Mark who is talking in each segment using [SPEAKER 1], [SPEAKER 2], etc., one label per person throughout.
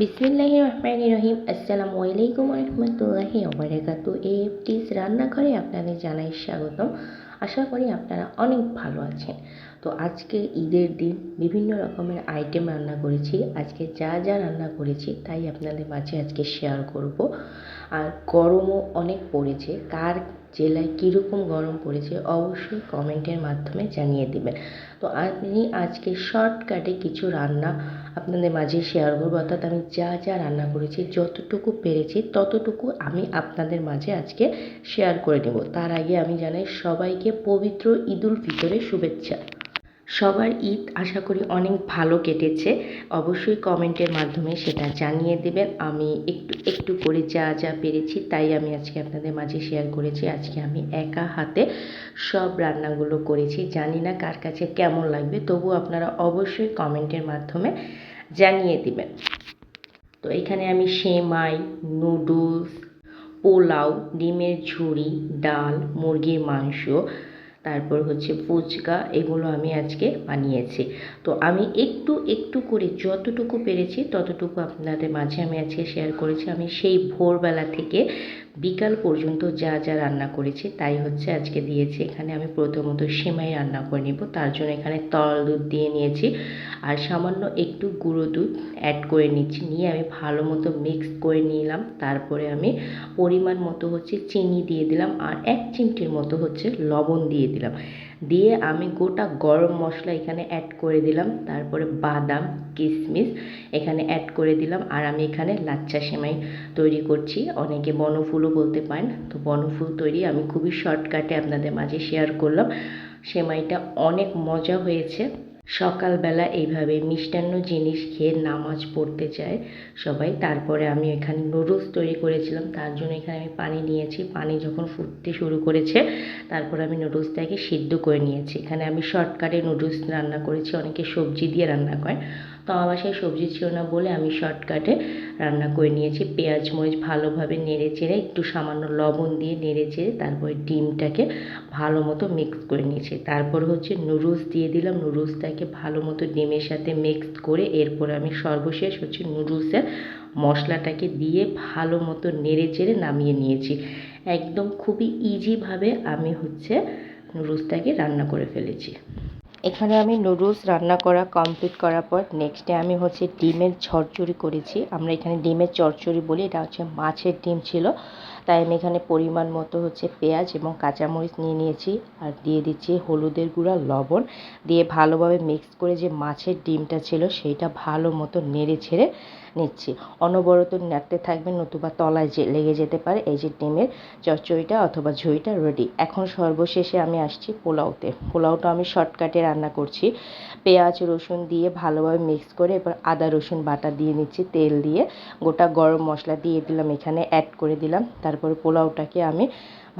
[SPEAKER 1] বিসমিল্লাহ রহমান রহিম। আসসালামু আলাইকুম রহমতুল্লাহি ওবরাকাতু এফটিস রান্নাঘরে আপনাদের জানাই স্বাগতম। আশা করি আপনারা অনেক ভালো আছেন। তো আজকে ঈদের দিন বিভিন্ন রকমের আইটেম রান্না করেছি। আজকে যা যা রান্না করেছি তাই আপনাদের মাঝে আজকে শেয়ার করব। আর গরমও অনেক পড়েছে। কার জেলায় কীরকম গরম পড়েছে অবশ্যই কমেন্টের মাধ্যমে জানিয়ে দেবেন। তো আমি আজকে শর্টকাটে কিছু রান্না আপনাদের মাঝে শেয়ার করব। অর্থাৎ আমি যা যা রান্না করেছি, যতটুকু পেরেছি, ততটুকু আমি আপনাদের মাঝে আজকে শেয়ার করে নেব। তার আগে আমি জানাই সবাইকে পবিত্র ঈদুল ফিতরের শুভেচ্ছা। সবার ঈদ আশা করি অনেক ভালো কেটেছে। অবশ্যই কমেন্টের মাধ্যমে সেটা জানিয়ে দেবেন। আমি একটু একটু করে যা যা পেরেছি তাই আমি আজকে আপনাদের মাঝে শেয়ার করেছি। আজকে আমি একা হাতে সব রান্নাগুলো করেছি। জানি না কার কাছে কেমন লাগবে তবু আপনারা অবশ্যই কমেন্টের মাধ্যমে জানিয়ে দিবেন। তো এখানে আমি সেমাই, নুডলস, পোলাও, ডিমের ঝুড়ি, ডাল, মুরগির মাংস, তারপর হচ্ছে ফুচকা, এগুলো আমি আজকে বানিয়েছি। তো আমি একটু একটু করে যতটুকু পেরেছি ততটুকু আপনাদের মাঝে আমি আজকে শেয়ার করেছি। আমি সেই ভোরবেলা থেকে বিকাল পর্যন্ত যা যা রান্না করেছি তাই হচ্ছে আজকে দিয়েছি। এখানে আমি প্রথমত সেমাই রান্না করে নিব। তার জন্য এখানে তরল দুধ দিয়ে নিয়েছি। আর সামান্য একটু গুঁড়ো দুধ অ্যাড করে নিচ্ছি। নিয়ে আমি ভালো মতো মিক্স করে নিলাম। তারপরে আমি পরিমাণ মতো হচ্ছে চিনি দিয়ে দিলাম। আর এক চিমটির মতো হচ্ছে লবণ দিয়ে দিলাম। দিয়ে আমি গোটা গরম মশলা এখানে অ্যাড করে দিলাম। তারপরে বাদাম কিশমিশ এখানে অ্যাড করে দিলাম। আর আমি এখানে লাচ্চা সেমাই তৈরি করছি। অনেকে বনফুলও বলতে পারেন। তো বনফুল তৈরি আমি খুবই শর্টকাটে আপনাদের মাঝে শেয়ার করলাম। সেমাইটা অনেক মজা হয়েছে। সকালবেলা এইভাবে মিষ্টান্ন জিনিস খেয়ে নামাজ পড়তে চায় সবাই। তারপরে আমি এখানে নুডলস তৈরি করেছিলাম, তার জন্য এখানে আমি পানি নিয়েছি। পানি যখন ফুটতে শুরু করেছে, তারপর আমি নুডলসটাকে সিদ্ধ করে নিয়েছি। এখানে আমি শর্টকাটে নুডলস রান্না করেছি, অনেকে সবজি দিয়ে রান্না করে। তো আমার বাসায় সবজি ছিল না বলে আমি শর্টকাটে রান্না করে নিয়েছি। পেঁয়াজ মরিচ ভালোভাবে নেড়ে চেড়ে, একটু সামান্য লবণ দিয়ে নেড়ে চেড়ে, তারপরে ডিমটাকে ভালো মতো মিক্স করে নিয়েছি। তারপর হচ্ছে নুডলস দিয়ে দিলাম। নুডলসটাকে ভালো মতো ডিমের সাথে মিক্স করে এরপর আমি সর্বশেষ হচ্ছে নুডলসের মশলাটাকে দিয়ে ভালো মতো নেড়ে চেড়ে নামিয়ে নিয়েছি। একদম খুবই ইজিভাবে আমি হচ্ছে নুডলসটাকে রান্না করে ফেলেছি। এখানে আমি নুডলস রান্না করা কমপ্লিট করার পর নেক্সট ডে আমি হচ্ছে ডিমের ঝরঝরি করেছি। আমরা এখানে ডিমের চরচড়ি বলি, এটা হচ্ছে মাছের ডিম ছিল। তাই আমি এখানে পরিমাণ মতো হচ্ছে পেঁয়াজ এবং কাঁচামরিচ নিয়ে নিয়েছি। আর দিয়ে দিচ্ছি হলুদের গুঁড়া, লবণ। দিয়ে ভালোভাবে মিক্স করে যে মাছের ডিমটা ছিল সেইটা ভালো মতো নেড়ে ছেড়ে নিচ্ছি। অনবরত নাড়তে থাকবেন নতুবা তলায় যে লেগে যেতে পারে এই যে ডিমের চচ্চড়িটা অথবা ঝুড়িটা রেডি এখন সর্বশেষে আমি আসছি পোলাওতে। পোলাওটা আমি শর্টকাটে রান্না করছি। পেঁয়াজ, রসুন দিয়ে ভালোভাবে মিক্স করে এবার আদা, রসুন বাটা দিয়ে নিচ্ছি তেল দিয়ে। গোটা গরম মশলা দিয়ে দিলাম, এখানে অ্যাড করে দিলাম। তারপরে পোলাওটাকে আমি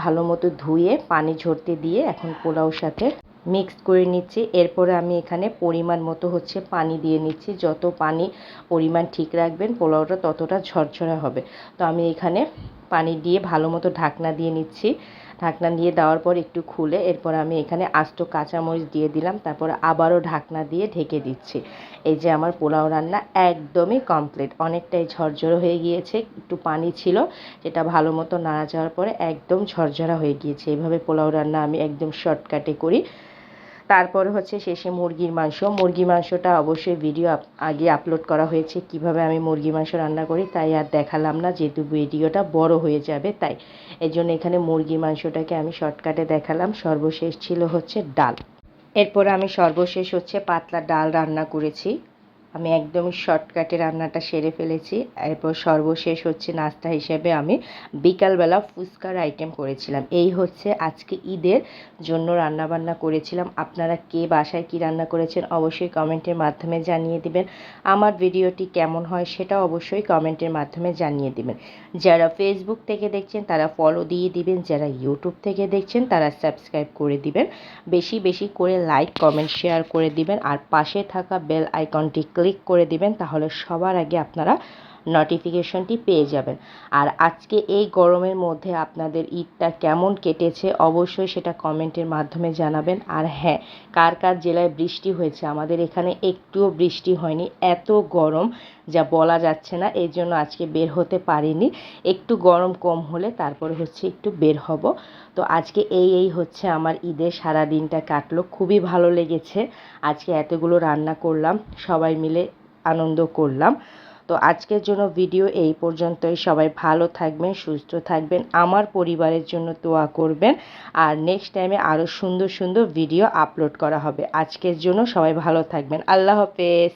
[SPEAKER 1] ভালো মতো ধুয়ে পানি ঝরতে দিয়ে এখন পোলাওর সাথে মিক্স করে নিচ্ছি। এরপরে আমি এখানে পরিমাণ মতো হচ্ছে পানি দিয়ে নিচ্ছি। যত পানি পরিমাণ ঠিক রাখবেন, পোলাওটা ততটা ঝরঝরা হবে। তো আমি এখানে পানি দিয়ে ভালো মতো ঢাকনা দিয়ে নিচ্ছি। ঢাকনা দিয়ে দেওয়ার পর একটু খুলে এরপর আমি এখানে আস্ত কাঁচামরিচ দিয়ে দিলাম, তারপর আবারও ঢাকনা দিয়ে ঢেকে দিচ্ছি। এই যে আমার পোলাও রান্না একদমই কমপ্লিট। অনেকটাই ঝরঝরে হয়ে গিয়েছে, একটু পানি ছিল, যেটা ভালো মতো নাড়া যাওয়ার পরে একদম ঝরঝরা হয়ে গিয়েছে। এইভাবে পোলাও রান্না আমি একদম শর্টকাটে করি। তারপরে হচ্ছে শেষে মুরগির মাংস। মুরগির মাংসটা অবশ্যই ভিডিও আগে আপলোড করা হয়েছে কীভাবে আমি মুরগি মাংস রান্না করি, তাই আর দেখালাম না, যেহেতু ভিডিওটা বড় হয়ে যাবে, তাই। এই জন্য এখানে মুরগি মাংসটাকে আমি শর্টকাটে দেখালাম। সর্বশেষ ছিল হচ্ছে ডাল। এরপর আমি সর্বশেষ হচ্ছে পাতলা ডাল রান্না করেছি। আমি একদমই শর্টকাটে রান্নাটা সেরে ফেলেছি। এরপর সর্বশেষ হচ্ছে নাস্তা হিসেবে আমি বিকালবেলা ফুচকার আইটেম করেছিলাম। এই হচ্ছে আজকে ঈদের জন্য রান্নাবান্না করেছিলাম। আপনারা কে বাসায় কি রান্না করেছেন অবশ্যই কমেন্টের মাধ্যমে জানিয়ে দিবেন। আমার ভিডিওটি কেমন হয় সেটা অবশ্যই কমেন্টের মাধ্যমে জানিয়ে দিবেন। যারা ফেসবুক থেকে দেখছেন, তারা ফলো দিয়ে দিবেন। যারা ইউটিউব থেকে দেখছেন, তারা সাবস্ক্রাইব করে দিবেন। বেশি বেশি করে লাইক কমেন্ট শেয়ার করে দিবেন। আর পাশে থাকা বেল আইকনটি ক্লিক করে দিবেন তাহলে সবার আগে আপনারা নোটিফিকেশনটি পেয়ে যাবেন। আর আজকে এই গরমের মধ্যে আপনাদের ঈদটা কেমন কেটেছে অবশ্যই সেটা কমেন্টের মাধ্যমে জানাবেন। আর হ্যাঁ কার কার জেলায় বৃষ্টি হয়েছে? আমাদের এখানে একটুও বৃষ্টি হয়নি। এত গরম যা বলা যাচ্ছে না এই জন্য আজকে বের হতে পারিনি। একটু গরম কম হলে তারপরে হচ্ছে একটু বের হব। তো আজকে এই এই হচ্ছে আমার ঈদের সারা দিনটা কাটলো। খুবই ভালো লেগেছে। আজকে এতগুলো রান্না করলাম, সবাই মিলে আনন্দ করলাম। তো আজকের জন্য ভিডিও এই পর্যন্তই। সবাই ভালো থাকবেন, সুস্থ থাকবেন, আমার পরিবারের জন্য তোয়া করবেন। আর নেক্সট টাইমে আরও সুন্দর সুন্দর ভিডিও আপলোড করা হবে। আজকের জন্য সবাই ভালো থাকবেন। আল্লাহ হাফেজ।